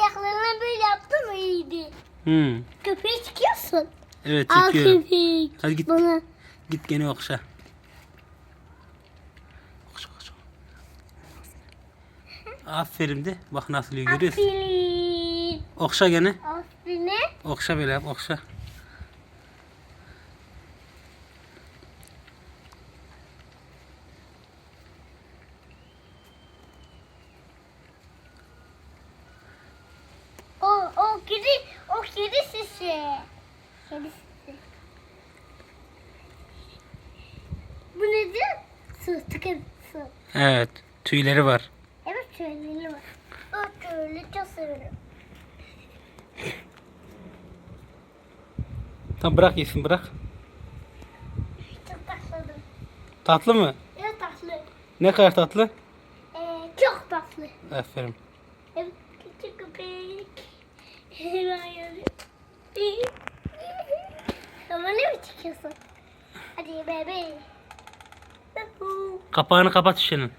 ayaklarına böyle yaptım iyiydi. Hmm. Köpeği çıkıyorsun. Evet Al çekiyorum. köpek. Hadi git. Bana. Git gene okşa. Okşa okşa. Aferin de. Bak nasıl yiyor görüyorsun. Aferin. Okşa gene. Aferin. Okşa böyle yap okşa. Su. Evet. Tüyleri var. Evet tüyleri var. O tüyleri çok severim. Tamam bırak yesin bırak. Çok tatlı. Tatlı mı? Evet tatlı. Ne kadar tatlı? Ee, çok tatlı. Aferin. Evet küçük köpek. Ama ne mi çıkıyorsun? Hadi bebeğim. Kapağını kapat şişenin.